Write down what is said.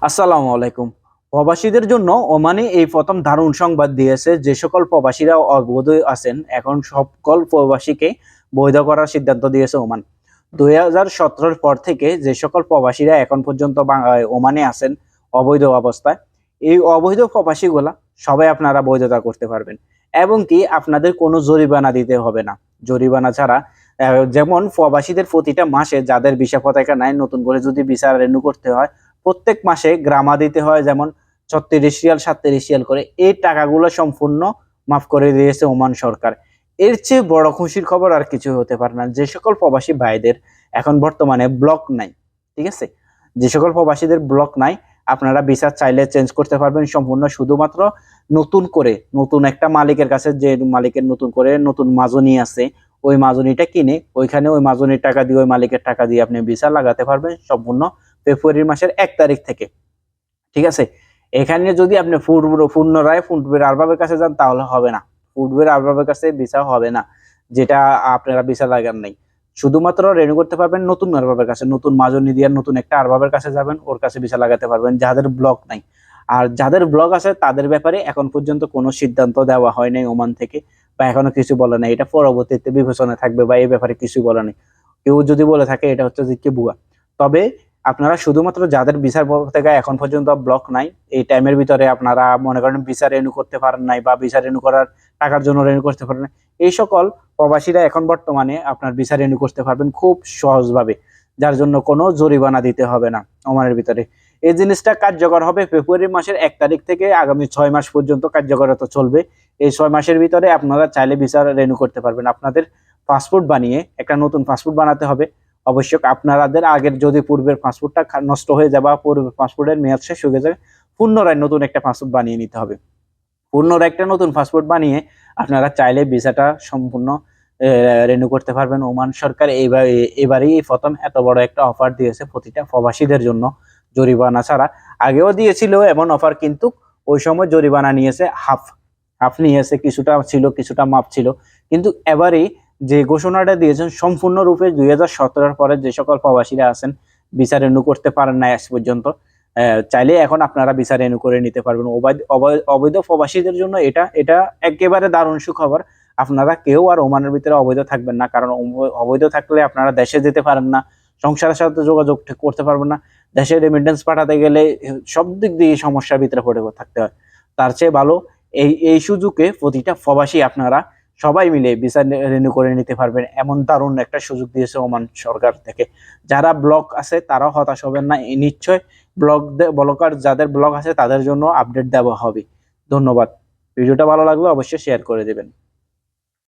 আসসালামু আলাইকুম। প্রবাসীদের জন্য ওমানে এই প্রথম দারুণ সংবাদ দিয়েছে যে সকল প্রবাসীরা অবৈধ আছেন। এখন সকল প্রবাসীকে বৈধ করার সিদ্ধান্ত দিয়েছে ওমান। দুই হাজার সতেরোর পর থেকে যে সকল প্রবাসীরা এখন পর্যন্ত ওমানে আছেন অবৈধ অবস্থায়, এই অবৈধ প্রবাসীগুলা সবাই আপনারা বৈধতা করতে পারবেন। এবং কি আপনাদের কোনো জরিমানা দিতে হবে না। জরিমানা ছাড়া যেমন প্রবাসীদের প্রতিটা মাসে যাদের ভিসা পতাকা নাই, নতুন করে যদি ভিসা রেনু করতে হয় প্রত্যেক মাসে গ্রামা দিতে হয়, যেমন ছত্রিশ রিয়াল, সাতত্রিশ রিয়াল করে। এই টাকাগুলো সম্পূর্ণ মাফ করে দিয়েছে ওমান সরকার। এর চেয়ে বড় খুশির খবর আর কিছু হতে পারে না। যে সকল প্রবাসী ভাইদের এখন বর্তমানে ব্লক নাই, ঠিক আছে? যে সকল প্রবাসীদের ব্লক নাই, আপনারা ভিসা চাইলে চেঞ্জ করতে পারবেন। সম্পূর্ণ শুধুমাত্র নতুন করে, নতুন একটা মালিকের কাছে যে মালিকের নতুন করে নতুন মাজনি আছে, ওই মাজনিটা কিনে, ওইখানে ওই মাজনির টাকা দিয়ে, ওই মালিকের টাকা দিয়ে আপনি ভিসা লাগাতে পারবেন। সম্পূর্ণ ফেব্রুয়ারি মাসের এক তারিখ থেকে। ঠিক আছে? এখানে যদি আপনি পূর্ব পুনরায় ফুটবের আরবাবের কাছে যান, তাহলে হবে না। ফুটবের আরবাবের কাছে ভিসা হবে না, যেটা আপনারা ভিসা লাগান নাই। শুধুমাত্র রেনু করতে পারবেন নতুন আরবাবের কাছে, নতুন মাজনি দিয়ে নতুন একটা আরবাবের কাছে যাবেন, ওর কাছে ভিসা লাগাতে পারবেন, যাদের ব্লক নাই। আর যাদের ব্লক আছে, তাদের ব্যাপারে এখন পর্যন্ত কোনো সিদ্ধান্ত দেওয়া হয় নাই ওমান থেকে, বা এখনও কিছু বলে নাই। এটা পরবর্তীতে বিবেচনায় থাকবে, বা এই ব্যাপারে কিছু বলে নাই। কেউ যদি বলে থাকে, এটা হচ্ছে যে কি বুয়া তবে আপনারা শুধুমাত্র যাদের বিচার থেকে এখন পর্যন্ত ব্লক নাই, এই টাইমের ভিতরে আপনারা মনে করেন বিচার রেনু করতে পারেন নাই বা বিচার রেনু করার টাকার জন্য রেনু করতে পারেন এই সকল প্রবাসীরা এখন বর্তমানে আপনার বিচার রেনু করতে পারবেন খুব সহজভাবে, যার জন্য কোনো জরিমানা দিতে হবে না ওমানের ভিতরে। এই জিনিসটা কার্যকর হবে ফেব্রুয়ারি মাসের এক তারিখ থেকে আগামী ছয় মাস পর্যন্ত কার্যকরতা চলবে। এই ছয় মাসের ভিতরে আপনারা চাইলে বিচার রেনু করতে পারবেন। আপনাদের পাসপোর্ট বানিয়ে একটা নতুন পাসপোর্ট বানাতে হবে। অবশ্যই আপনাদের আগের যদি পূর্বের পাসপোর্টটা নষ্ট হয়ে যাবে বা পূর্বের পাসপোর্টের মেয়াদ শেষ হয়ে যাবে পুনরায় নতুন একটা পাসপোর্ট বানিয়ে নিতে হবে। পুনরায় একটা নতুন পাসপোর্ট বানিয়ে আপনারা চাইলে ভিসাটা সম্পূর্ণ রেনু করতে পারবেন। ওমান সরকার এইবার এবারই প্রথম এত বড় একটা অফার দিয়েছে প্রতিটা প্রবাসীদের জন্য জরিমানা ছাড়া। আগেও দিয়েছিল এমন অফার কিন্তু ওই সময় জরিমানা নিয়েছে হাফ হাফ নিয়েছে, কিছুটা ছিল, কিছুটা মাপ ছিল। কিন্তু এবারেই যে ঘোষণাটা দিয়েছেন সম্পূর্ণরূপে দুই হাজার সতেরোর পরে যে সকল প্রবাসীরা আছেন বিচার রেনু করতে পারেন না আজ পর্যন্ত। চাইলে এখন আপনারা বিচার রেনু করে নিতে পারবেন। অবৈধ, অবৈ- অবৈধ প্রবাসীদের জন্য এটা এটা একেবারে দারুণ সুখবর। আপনারা কেউ আর ওমানের ভিতরে অবৈধ থাকবেন না, কারণ অবৈ- অবৈধ থাকলে আপনারা দেশে যেতে পারেন না, সংসারের সাথে যোগাযোগ করতে পারবেন না। দেশে রেমিটেন্স পাঠাতে গেলে সব দিক দিয়ে সমস্যার ভিতরে পড়ে থাকতে হয়। তার চেয়ে ভালো এই এই সুযোগে প্রতিটা প্রবাসী আপনারা সবাই মিলে ভিসা রেনু করে নিতে পারবেন। এমন দারুণ একটা সুযোগ দিয়েছে ওমান সরকার থেকে। যারা ব্লক আছে, তারাও হতাশ হবেন না। নিশ্চয় ব্লক ব্লকার যাদের ব্লক আছে, তাদের জন্য আপডেট দেওয়া হবে। ধন্যবাদ। ভিডিওটা ভালো লাগলে অবশ্যই শেয়ার করে দেবেন।